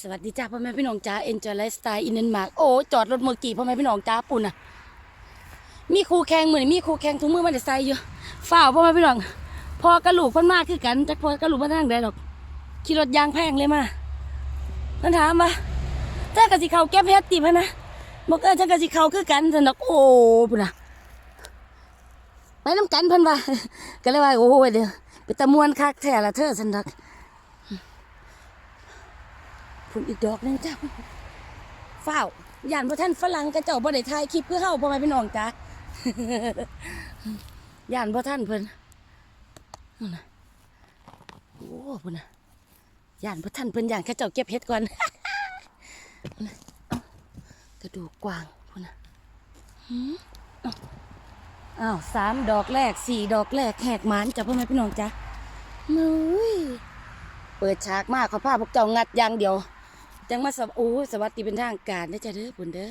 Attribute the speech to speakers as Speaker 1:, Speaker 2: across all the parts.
Speaker 1: สวัสดีจ้าพ่อแม่พี่น้องจ้าเอ็นจอยไลฟ์สไตล์อินเดนมาร์กโอ้จอดรถเมื่อกี้พ่อแม่พี่น้องจ้าปุ่นอะ มีครูแข่งมือนี่มีครูแข่งทุกมือมันจะใส่อยู่ฝ้าพ่อแม่พี่น้องพอกระลูกพ่นมากคือกันจักพอกระลูกมาทางใดหรอกขี่รถยางแพงเลยมานั่นถามว่าเจ้ากะสิเขาเก็บเฮ็ดติพะนะบอกเออเจ้ากะสิเขาคือกันสนอกโอ้ปุ่นอะไปน้ำกันพิ่นว่าก็เลยว่าโอ้ยเดี๋ยวไปตะมวนคักแท้ละเธอสนอก พุ่นอีกดอกนึงจ้าเฝ้าวย่านพ่ท่านฝรั่งกระเจ้าบ่ได้ถ่ายคลิปคือเฮาพ่อแม่พี่น้องจ้าย่านพ่ท่านเพิ่นนั่นน่ะโอ้พุ่นน่ะย่านพ่ท่านเพิ่นย่านเขาเจ้าเก็บเห็ดก่อนกระดูกกวางเพุ่นน่ะอ้าวสามดอกแรกสี่ดอกแรกแหกหมานจ้ะพ่อแม่พี่น้องจ้ามุ้ยเปิดฉากมากเขาพาพวกเจ้างัดอย่างเดียว จังมาสวโอ้สวัสดีเป็นทางการเด้จ้ะเด้อปุ่นเด้อ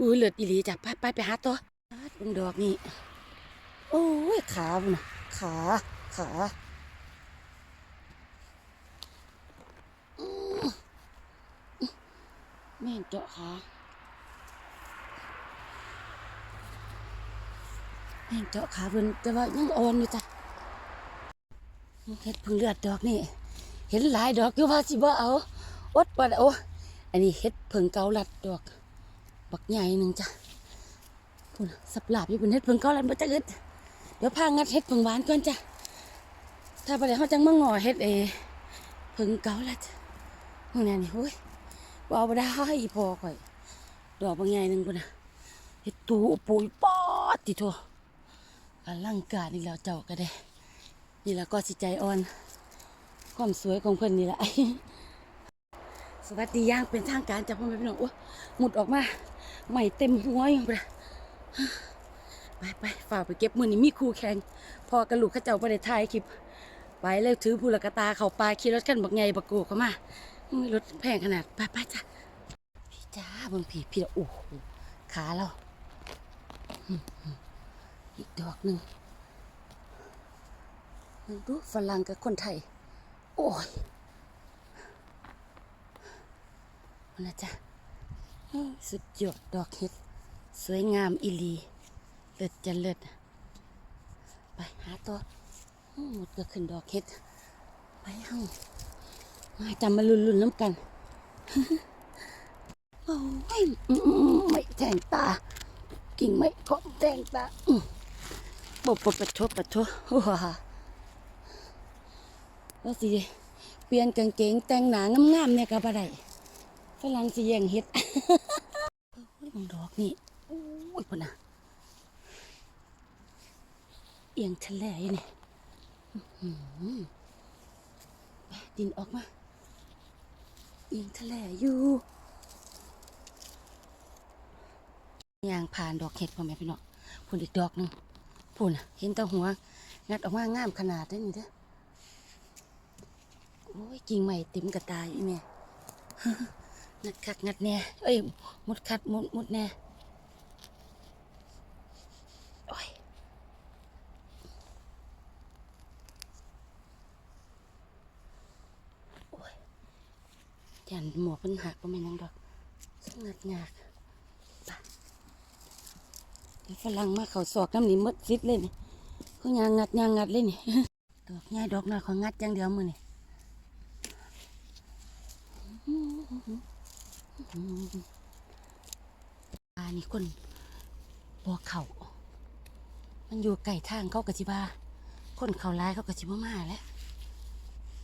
Speaker 1: อุ้เลือดอีหลีจ้ะไปไปไปหาตัวเบิ่งดอกนี่โอ้ยขาพุ่นขาขาแม่งเจาะขาแม่งเจาะขาเพิ่นแต่ว่ายังอ่อนอยู่จ้ะเฮ็ดพึ่งเลือดดอกนี่ เห็นหลายดอกอยู่ว่าสิบ่เอาอดบ่ได้โอ้ อันนี้เฮ็ดเพิงเกาลัดดอกบักใหญ่หนึ่งจ้ะพุ่นสับหลาบอยู่บนเฮ็ดเพิงเกาลัดบ่จักอึดเดี๋ยวพางัดเฮ็ดเพิงหวานก่อนจ้ะถ้าบ่ได้เฮาจังมางอเฮ็ดเอเพิงเกาลัดมื้อนี้นี่โอ้ยบ่เอาบ่ได้อีพอข่อยดอกบักใหญ่หนึ่งพุ่นน่ะเฮ็ดตูปุ๋ยปอดติโทอลังการอีกแล้วเจ้าก็ได้นี่ล่ะก็สิใจอ่อน ความสวยของเพิ่นนี่แหละ สวัสดีย่างเป็นทางการจากพ่อแม่พี่น้องโอ้หมุดออกมาใหม่เต็มหัวอยู่ไปละไปไปฝ่ากไปเก็บมือนี่มีครูแข่งพอกระลูกข้าเจ้าไปได้ถ่ายคลิป ไปเลยถือผู้ละกตาเขาปลาขี่รถกันบักใหญ่บักโกเข้ามารถแพงขนาดไปไปจ้ะพี่จ้าเบนผีพี่ละโอ้โหขาเราอีกดอกหนึ่งดูฝรั่งกับคนไทย โอ้ยมั นะจ๊ะสุดยอดดอกเห็ด สวยงามอีลีเลิศจะเลิศไปหาตัวอื้อหมดก็ขึ้นดอกเห็ด ไปเฮามาจำมาลุนๆน้ำกันโอ้ยไม่แทงตา กิ่งไม่ก็แทงตาอื้อบบปะทบปะทบว้าว่าสิ เปลี่ยนกางเกงแต่งหนางามๆเนี่ยก็บ่ได้ ฝรั่งสิแย่งเฮ็ดมึงดอกนี่โอ้ยพุ่นน่ะเอียงทะเลยนี่ไปดินออกมา เอียงทะเลอยู่ยางผ่านดอกเห็ดพ่อแม่พี่น้องพุ่นอีกดอกหนึงพุ่นเห็นตาหัว งัดออกมางามขนาดนี้นี่เด้อโอ้ยกิ่งใหม่เต็มกระตายอีแม่ งัดคักงัดแน่เอ้ยมุดคัดมุดมุดแน่โอ้ยโอ้ยยันหมวกมันหักก็ไม่นนังดอกงัดงากไปเดี๋ยวฝรั่งมาเขาสอกน้ำนี่มดซิดเลยนี่เขายางงัดยางงัดเลยนี่ดอกง่ายดอกน้อยเขางัดอย่างเดียวมือนี่ อันนี้คนบ่เขามันอยู่ไก่ทางเขากะจิบาคนเขาร้ายเขากะจิบามาแล้ว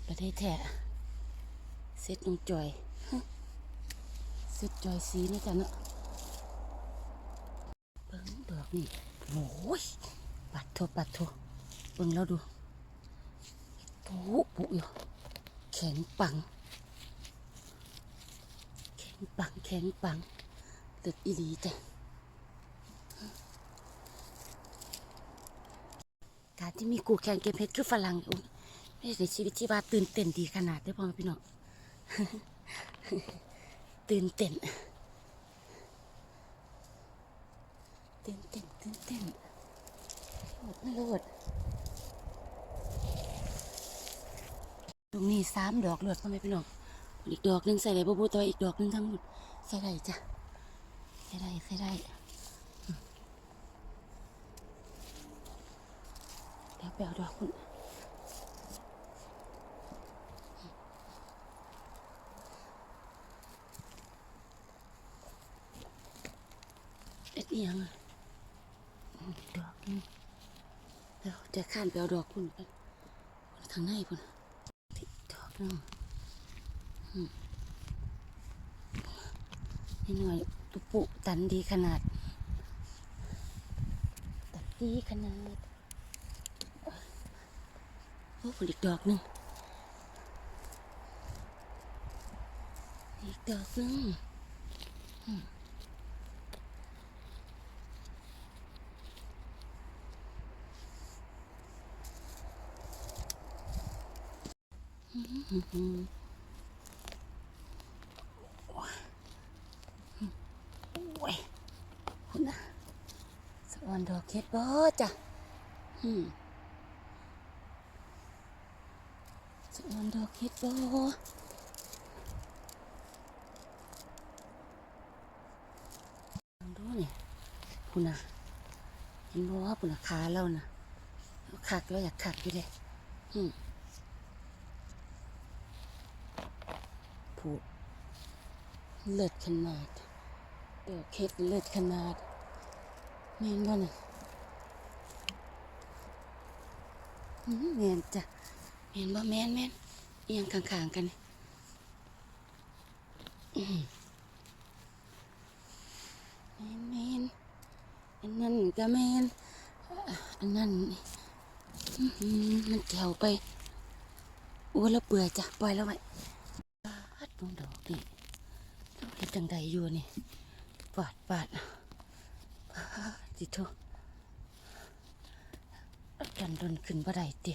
Speaker 1: ประเทศแท้เสร็จลงจอยเสร็จจอยสีนี่จ้ะเนาะเบิ้งดอกนี่โอ้ยปัดโทปัดโทเบิ้งแล้วดูปูปุอยู่แข็งปัง ปังแข็งปังเลือดอีหลีจ้ะการที่มีกูแข่งเกมเพชรคือฝรั่งอุ้ยไม่ได้ชีวิตชีวาตื่นเต้นดีขนาดได้พ่อพี่น้องตื่นเต้นตื่นเต้นตื่นเต้นโลดไม่โลดตรงนี้สามดอกเลือดพ่อแม่พี่น้อง อีกดอกหนึงใส่ได้บ่บูแต่ว่าอีกดอกหนึงทั้งหมดใส่ได้จ้ะใส่ได้ใส่ได้เดี๋ยวไปเอาดอกคุณเอ็ดเอียงอะอืมดอกนึงเดี๋ยวจะข้านไปเอาดอกคุณกันทางในพุ่นดอกนึง นี่หน่อยตุปุตันดีขนาด ตันดีขนาด โอ้ผลอีกดอกหนึ่งอีกดอกหนึ่งอืมอืมอืมอืม โอ้ยคุณนะ สวรรค์ดอกเค็ดบ่จ้ะอืมสวรรค์ดอกเค็ดบ่ลองดูนี่คุณน่ะเห็นบ่ว่าคุณนะขาเราน่ะขักเราอยากขักอยู่เลยอืมผูดเลิศขนาดดอกเห็ดเลือดขนาด แมนบ่น่ะอื้อแมนจ้ะแมนบ่แมนแมนเอียงข้างๆกันแมนแมนอันนั้นก็แมนอันนั้นมันแถวไปอ้แล้วเปื่อจ้ะปล่อยแล้วไว้ปาดดวงดอกนี่เฮ็ดจังใดอยู่นี่ปาดปาดปาด จิโทกันดนขึ้นบ่ได้ติ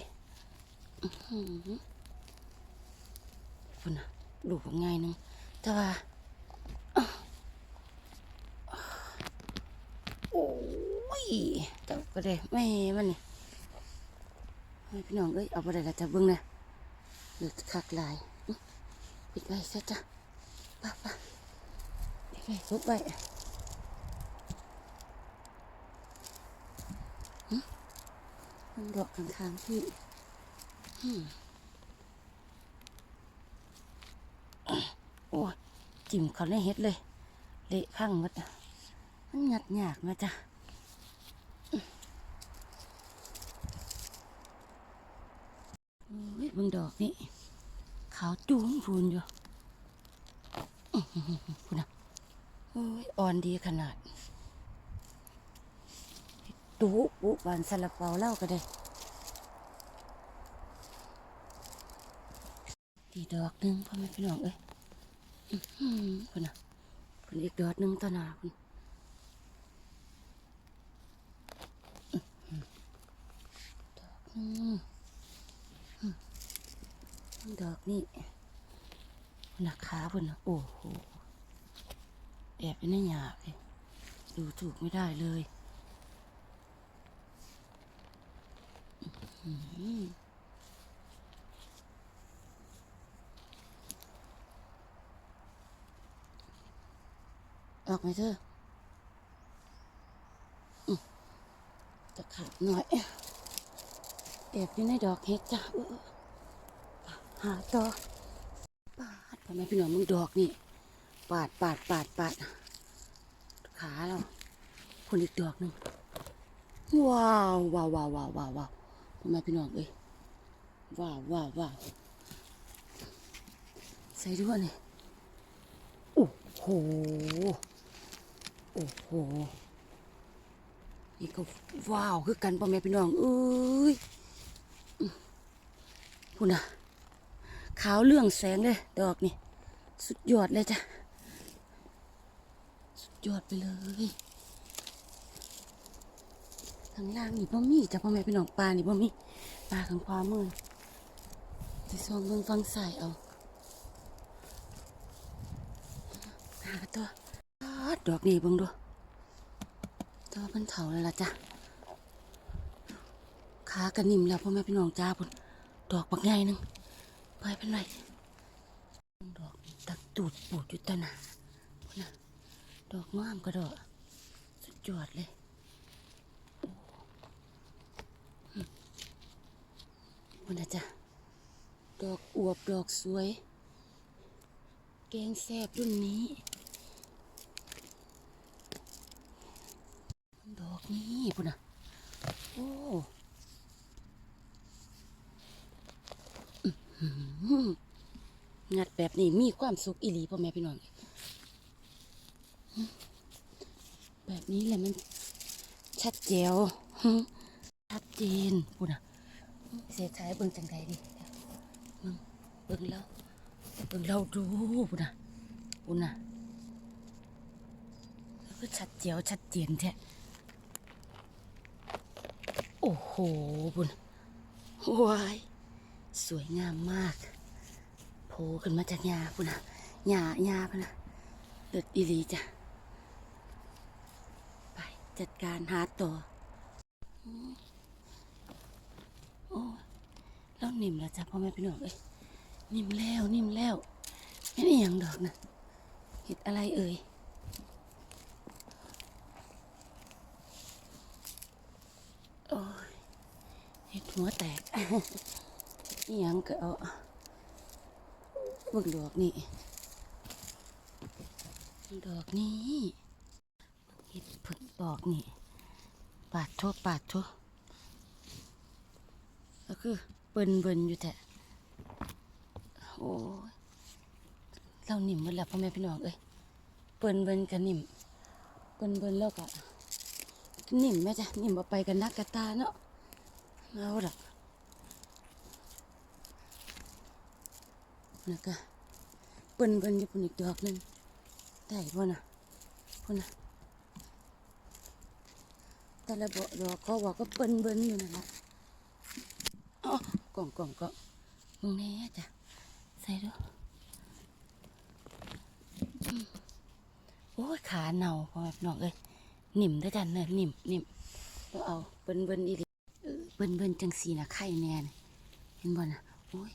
Speaker 1: คุณนะดูกง่ายนึง แต่ว่าโอ้ยเจ้าก็ได้แม่มันนี่ให้พี่น้องเอ้ยเอาบ่ได้ละจ้ะเบิ่งนะเลือดคักลายปิดไว้ซะจ้ะป้าป้าปิดไว้ทุบไว้ มันดอกข้างๆพี่โอ้จิ้มเขาในเฮ็ดเลย เละพังหมดมันหยัดยากมาจ้ะโอ้ยเบิ่งดอกนี่ขาวจูนฟูนอยู่คุณนะโอ้ยอ่อนดีขนาด ตูปุบานซาลาเปาเล่าก็ได้ดีดอกหนึ่งพ่อแม่พี่น้องเอ้ยอื้อหือคนน่ะคนอีกดอกหนึ่งต่อหน้าคุณดอกหนึ่งดอกนี่คนน่ะขาคนน่ะโอ้โหแอบไปในหยาบเลยดูถูกไม่ได้เลย ออกไหมเธอจะขาดหน่อยแอบอยู่ในดอกเห็ดจ้ะหาต่อปาดพ่อแม่พี่หน้องมึงดอกนี่ ปาดปาดปาดปาด ขาเราคนอีกดอกหนึ่งว้าวว้าวว้าวว้าวว้าว ว้าวพ่อแม่พี่น้องเอ้ยว้าวว้าวว้าวใส่ด้วยนี่โอ้โหโอ้โหนี่ก็ว้าวคือกันพ่อแม่พี่น้องเอ้ยอื้อพูดนะขาวเรื่องแสงเลยดอกนี่ สุดยอดเลยจ้ะ สุดยอดไปเลย ข้างล่างนี่พ่มีจ้ะพ่อแม่พี่น้องปลานี่พ่มีปลาข้างขวามือที่ซองเบิ่งฟังใส่เอาหาตัวดอกนี่เบิ่งดูต่ว่ามันเถาแล้วล่ะจ้ะขากระนิ่มแล้วพ่อแม่พี่น้องจ้าพุ่นดอกบักใหญ่นึงไปเป็นไรดอกตูดปูดอยู่ตะนะพุ่นนะดอกงามก็ดอกสุดยอดเลย พุ่นนะจ๊ะดอกอวบดอกสวย แกงแซ่บรุ่นนี้ ดอกนี้พุ่นนะโอ้งัดแบบนี้มีความสุขอีหลีพ่อแม่พี่น้องแบบนี้แหละมันชัดเจวชัดเจนพุ่นนะ เสียใจเบิ่งจังใดดิเบิ่งเบิ่งแล้วเบิ่งเราดูพุ่นะพุ่นะแล้วก็ชัดเจียวชัดเจียนแท้โอ้โหบุญวายสวยงามมากโผล่ขึ้นมาจากหญ้าพุ่นนะหญ้าหญ้าพุ่นนะเลิศอีลีจ้ะไปจัดการหาต่ออืมโอ้ย แล้วนิ่มแล้วจ้ะพ่อแม่พี่น้องเอ้ยนิ่มแล้วนิ่มแล้วไม่ได้ยังดอกนะเห็ดอะไรเอ่ยโอ้ยเห็ดหัวแตกนี่ยังก็เอาบิ่งดอกนี่ดอกนี้เห็ดผึ่งดอกนี่ปาดโทปาดโทก็คือ เบิ่นเบิ่นอยู่แต่โอ้เราหนิมหมดแล้วพ่อแม่พี่น้องเอ้ยเบิ่นเบิ่นกันนิ่มเบิ่นเบิ่นแล้วก็นิ่มแม่จ้ะหนิมเอาไปกันนักกระตาเนาะเอาละนะก็เปิ้นเปิ้นอยู่ปุ่นอีกดอกนึงได้บ่น่ะพุ่นน่ะแต่ละบ่ดอกเขาบอกก็เปิ้นเปิ้นอยู่นั่นล่ะ กล่องกล่องก็มึงแน่จ้ะ ใส่ดูโอ้ยขาเน่าพอแม่พี่น้องเอ้ยนิ่มด้วยกันเนอะนิ่มนิ่มแล้วเอาเบิ้นเบิ้นอีหลีเบิ้นเบิ้นจังสีนะไข่แน่นเห็นบ่นะโอ้ย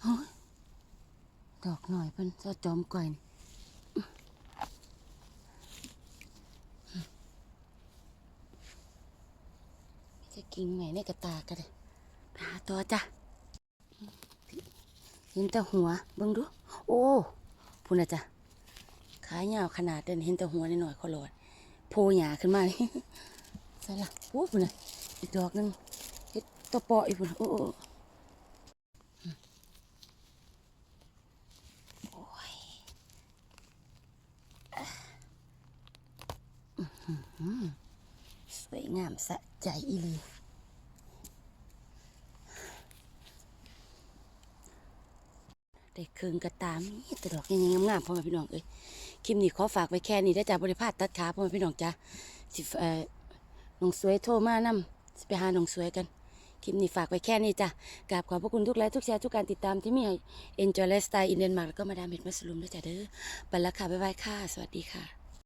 Speaker 1: โอ้ยดอกหน่อยเพิ่นเจ้าจอมก่อยนี่อื้ออื้อจะ กินไหมในกระตาก็ได้ไปหาตัวจ้ะเห็นแต่หัวเบิ่งดู โอ้พูดนะจ้ะขายาวขนาดเดินเห็นแต่หัวนิดหน่อยขอโหลดโพหยาขึ้นมานี่ใส่ละโอ้ปุ่นน่ะอีกดอกนึงเฮ็ดตะปออีกปุ่นะโอ้สวยงามสะใจอีลี ได้เคืองกระตามนี่แต่ดอกยังงามๆพ่อแม่พี่น้องเอ้ยคลิปนี้ขอฝากไว้แค่นี้ได้จ้าบริพาตตัดขาพ่อแม่พี่น้องจ้าสิเอ่อน้องสวยโทรมานำสิไปหาน้องสวยกันคลิปนี้ฝากไว้แค่นี้จ้ะกราบขอบพระคุณทุกไลค์ทุกแชร์ทุกการติดตามที่มีให้ Enjoy Lifestyle in Denmark แล้วก็มาดามเห็ดมัสลุมด้วยจ้ะเด้อไปแล้วค่ะบ๊ายบายค่ะ สวัสดีค่ะ